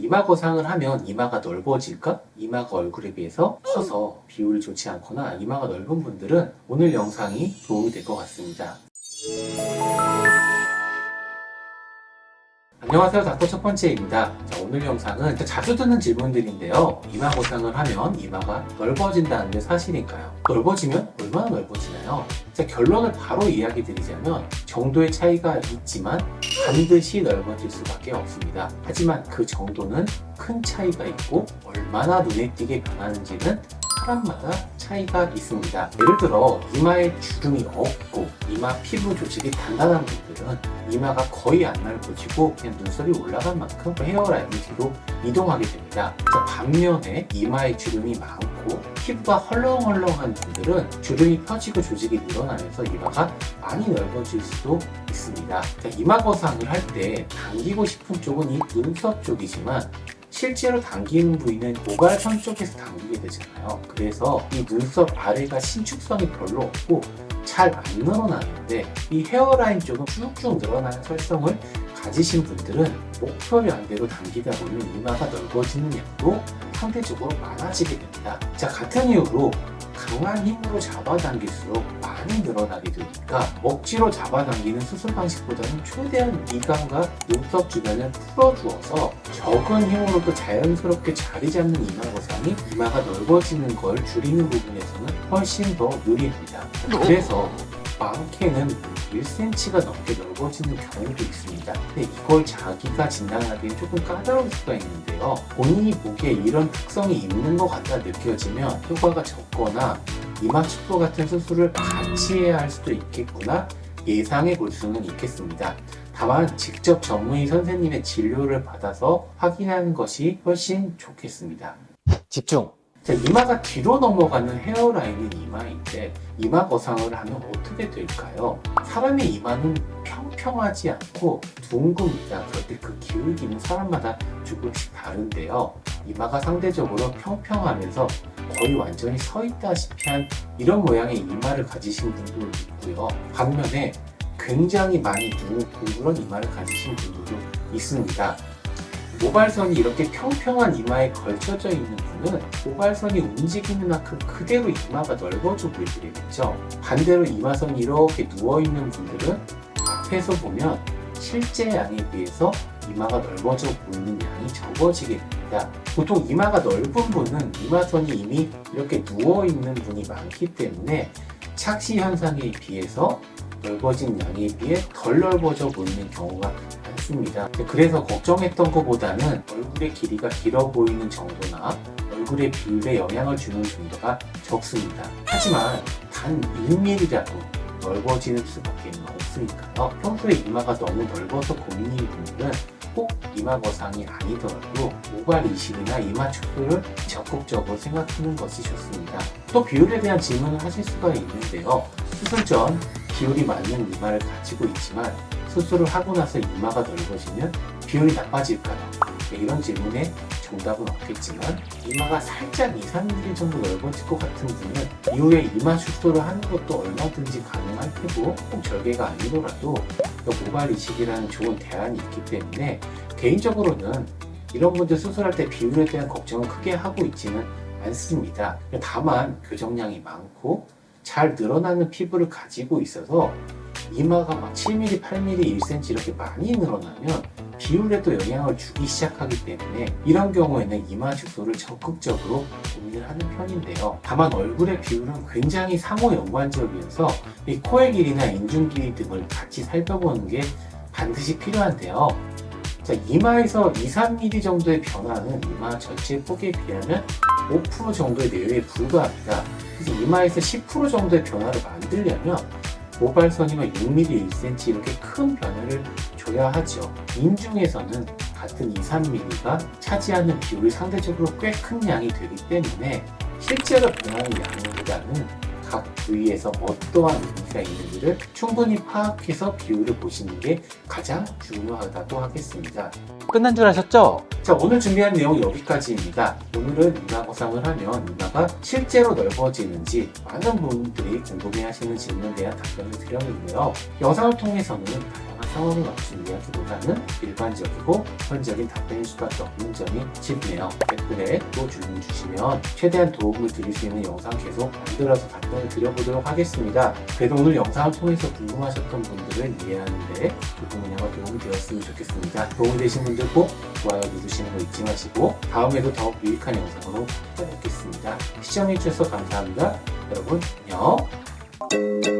이마 거상을 하면 이마가 넓어질까? 이마가 얼굴에 비해서 커서 비율이 좋지 않거나 이마가 넓은 분들은 오늘 영상이 도움이 될 것 같습니다. 안녕하세요. 닥터 첫 번째입니다. 자, 오늘 영상은 자주 듣는 질문들인데요. 이마 거상을 하면 이마가 넓어진다는 게 사실일까요? 넓어지면 얼마나 넓어지나요? 자, 결론을 바로 이야기 드리자면 정도의 차이가 있지만 반드시 넓어질 수밖에 없습니다. 하지만 그 정도는 큰 차이가 있고 얼마나 눈에 띄게 변하는지는 사람마다 차이가 있습니다. 예를 들어 이마에 주름이 없고 이마 피부 조직이 단단한 분들은 이마가 거의 안 넓어지고 그냥 눈썹이 올라간 만큼 헤어라인이 뒤로 이동하게 됩니다. 자, 반면에 이마에 주름이 많고 피부가 헐렁헐렁한 분들은 주름이 펴지고 조직이 늘어나면서 이마가 많이 넓어질 수도 있습니다. 자, 이마 거상을 할 때 당기고 싶은 쪽은 이 눈썹 쪽이지만 실제로 당기는 부위는 모발선 쪽에서 당기게 되잖아요. 그래서 이 눈썹 아래가 신축성이 별로 없고 잘 안 늘어나는데 이 헤어라인 쪽은 쭉쭉 늘어나는 설성을 가지신 분들은 목표량대로 당기다 보면 이마가 넓어지는 양도 상대적으로 많아지게 됩니다. 자, 같은 이유로 강한 힘으로 잡아당길수록 많이 늘어나게 되니까 억지로 잡아당기는 수술 방식보다는 최대한 미간과 눈썹 주변을 풀어주어서 적은 힘으로 도 자연스럽게 자리 잡는 이마 거상이 이마가 넓어지는 걸 줄이는 부분에서는 훨씬 더 유리합니다. 그래서 많게는 1cm가 넘게 넓어지는 경우도 있습니다. 근데 이걸 자기가 진단하기엔 조금 까다로울 수가 있는데요. 본인이 보기에 이런 특성이 있는 것 같다 느껴지면 효과가 적거나 이마 축소 같은 수술을 같이 해야 할 수도 있겠구나 예상해 볼 수는 있겠습니다. 다만 직접 전문의 선생님의 진료를 받아서 확인하는 것이 훨씬 좋겠습니다. 집중! 자, 이마가 뒤로 넘어가는 헤어라인인 이마인데 이마 거상을 하면 어떻게 될까요? 사람의 이마는 평평하지 않고 둥근입니다. 그런데 그 기울기는 사람마다 조금씩 다른데요. 이마가 상대적으로 평평하면서 거의 완전히 서 있다시피 한 이런 모양의 이마를 가지신 분도 있고요. 반면에 굉장히 많이 둥그런 이마를 가지신 분들도 있습니다. 모발선이 이렇게 평평한 이마에 걸쳐져 있는 분은 모발선이 움직이는 만큼 그대로 이마가 넓어져 보이게 되겠죠. 반대로 이마선이 이렇게 누워있는 분들은 앞에서 보면 실제 양에 비해서 이마가 넓어져 보이는 양이 적어지게 됩니다. 보통 이마가 넓은 분은 이마선이 이미 이렇게 누워있는 분이 많기 때문에 착시 현상에 비해서 넓어진 양에 비해 덜 넓어져 보이는 경우가 많습니다. 그래서 걱정했던 것보다는 얼굴의 길이가 길어 보이는 정도나 얼굴의 비율에 영향을 주는 정도가 적습니다. 하지만 단 1mm라도 넓어지는 수밖에 없으니까요. 평소에 이마가 너무 넓어서 고민인 분들은 꼭 이마 거상이 아니더라도 모발 이식이나 이마 축소를 적극적으로 생각하는 것이 좋습니다. 또 비율에 대한 질문을 하실 수가 있는데요. 수술 전 비율이 맞는 이마를 가지고 있지만 수술을 하고 나서 이마가 넓어지면 비율이 나빠질까요? 네, 이런 질문에 정답은 없겠지만 이마가 살짝 2, 3mm 정도 넓어질 것 같은 분은 이후에 이마 축소를 하는 것도 얼마든지 가능할 테고 꼭 절개가 아니더라도 모발 이식이라는 좋은 대안이 있기 때문에 개인적으로는 이런 분들 수술할 때 비율에 대한 걱정을 크게 하고 있지는 않습니다. 다만 교정량이 많고 잘 늘어나는 피부를 가지고 있어서 이마가 막 7mm, 8mm, 1cm 이렇게 많이 늘어나면 비율에도 영향을 주기 시작하기 때문에 이런 경우에는 이마 축소를 적극적으로 고민을 하는 편인데요. 다만 얼굴의 비율은 굉장히 상호 연관적이어서 이 코의 길이나 인중 길이 등을 같이 살펴보는 게 반드시 필요한데요. 자, 이마에서 2, 3mm 정도의 변화는 이마 전체 폭에 비하면 5% 정도의 내외에 불과합니다. 그래서 이마에서 10% 정도의 변화를 만들려면 모발선이면 6mm, 1cm 이렇게 큰 변화를 줘야 하죠. 인중에서는 같은 2, 3mm가 차지하는 비율이 상대적으로 꽤 큰 양이 되기 때문에 실제로 변하는 양보다는 각 부위에서 어떠한 문제가 있는지를 충분히 파악해서 비율을 보시는 게 가장 중요하다고 하겠습니다. 끝난 줄 아셨죠? 자, 오늘 준비한 내용 여기까지입니다. 오늘은 이마 거상을 하면 이마가 실제로 넓어지는지 많은 분들이 궁금해 하시는 질문에 대한 답변을 드렸는데요. 영상을 통해서는 다양한 상황을 맞춘 이야기보다는 일반적이고 보편적인 답변일 수밖에 없는 점이 쉽네요. 댓글에 또 질문 주시면 최대한 도움을 드릴 수 있는 영상 계속 만들어서 답변 을 드려보도록 하겠습니다. 그래도 오늘 영상을 통해서 궁금하셨던 분들을 이해하는데 조금이나마 도움이 되었으면 좋겠습니다. 도움이 되신 분들 꼭 좋아요 누르시는 거 잊지 마시고 다음에도 더 유익한 영상으로 찾아뵙겠습니다. 시청해주셔서 감사합니다. 여러분 안녕